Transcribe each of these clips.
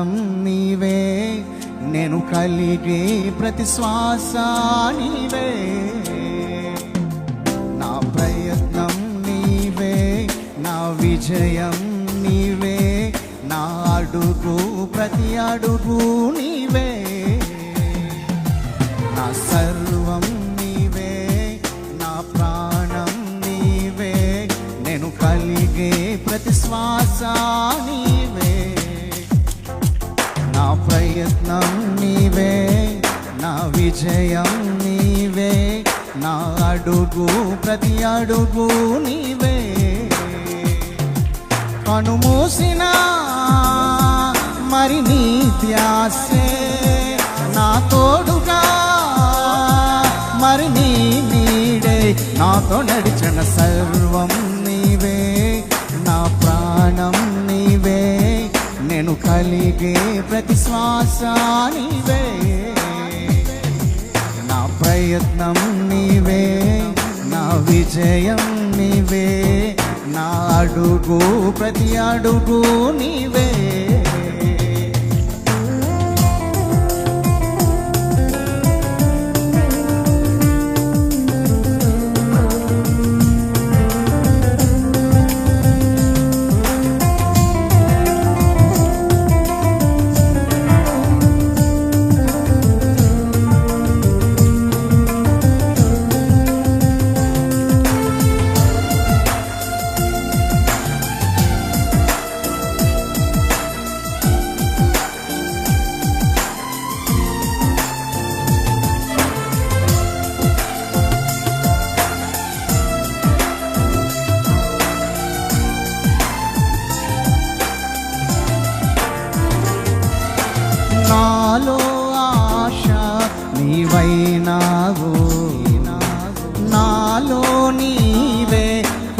నీవే నేను కలిగే ప్రతి శ్వాస నీవే. నా ప్రయత్నం నీవే నా విజయం నీవే నా అడుగు ప్రతి అడుగు నీవే. నా సర్వం నీవే నా ప్రాణం నీవే నేను కలిగే ప్రతి శ్వాస నీవే. ప్రయత్నం నీవే నా విజయం నీవే నా అడుగు ప్రతి అడుగు నీవే. కనుమూసిన మరి నీ ధ్యాసే నా తోడుగా మరి నీ నీడే. నాతో నడిచిన సర్వం నీవే నా ప్రాణం నీవే. నేను కలిగే ప్రతి శ్వాస నీవే. నా ప్రయత్నం నీవే నా విజయం నీవే నా అడుగు ప్రతి అడుగు నీవే.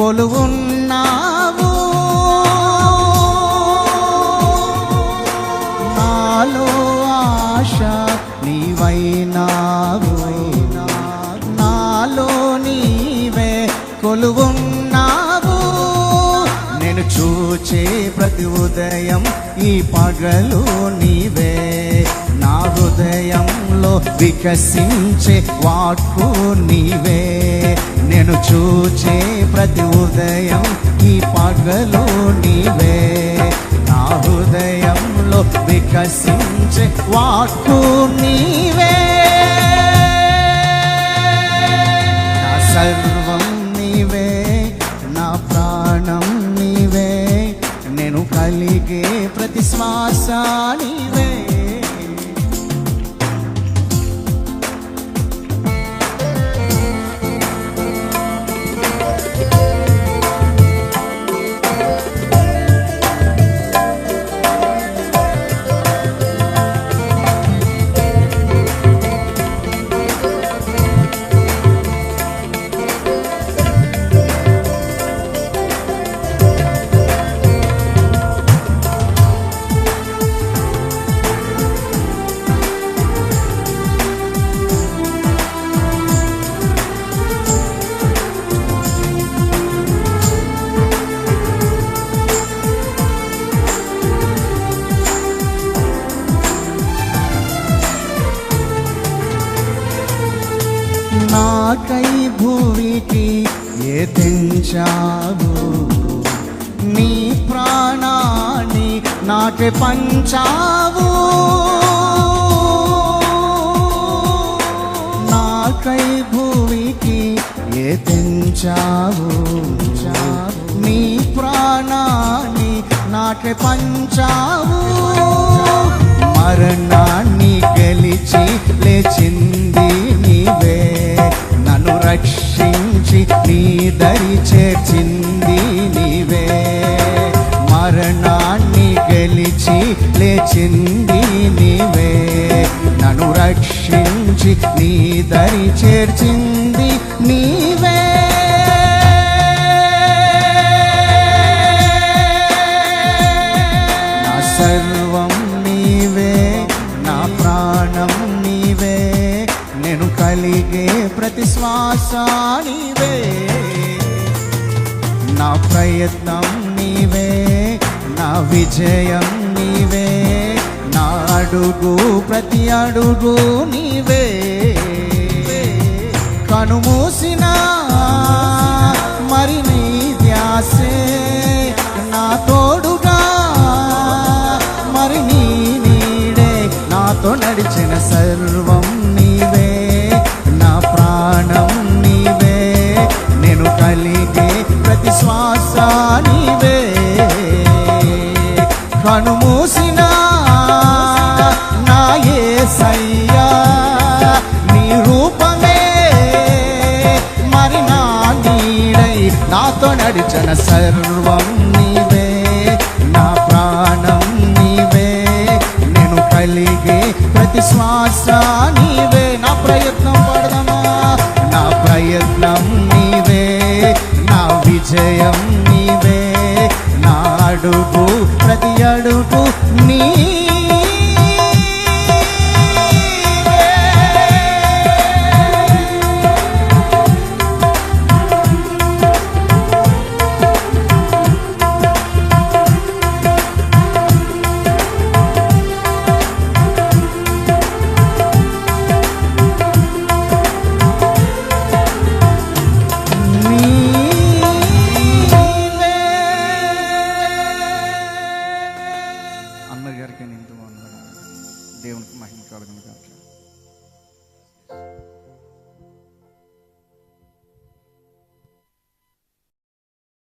కొలువున్నావు నాలో ఆశ నీవైనావు. నాలో నీవే కొలువున్నావు. నేను చూచే ప్రతి ఉదయం ఈ పగలు నీవే. నా హృదయంలో వికసించే వాక్కు నీవే. నేను చూచే ప్రతి ఉదయం ఈ పగలు నీవే. నా హృదయంలో వికసించే వాక్కు నీవే. నా సర్వం నీవే నా ప్రాణం నీవే. నేను కలిగే ప్రతి శ్వాస నీవే. భూమికి ఏ తెంచావు? నీ ప్రాణాన్ని నాకే పంచావు. నాకై భూమికి ఏ తెంచావు? నీ ప్రాణాన్ని నాకే పంచావు. మరణాన్ని గెలిచి లేచింది దరి చేర్చింది నీవే. మరణాన్ని గెలిచి లేచింది నీవే. నన్ను రక్షించి నీ దరి చేర్చింది నీవే. కలిగే ప్రతి శ్వాస నీవే. నా ప్రయత్నం నీవే నా విజయం నీవే నా అడుగు ప్రతి అడుగు నీవే. కనుమూసిన మరి నీ ధ్యాసే నా తోడుగా మరి నీ నీడే. నాతో నడిచిన కనుమూసిన నా యేసయ్యా నీ రూపమే మరి నా నీడై నాతో నడిచిన సర్వం నీవే నా ప్రాణం నీవే. నేను కలిగే ప్రతి శ్వాస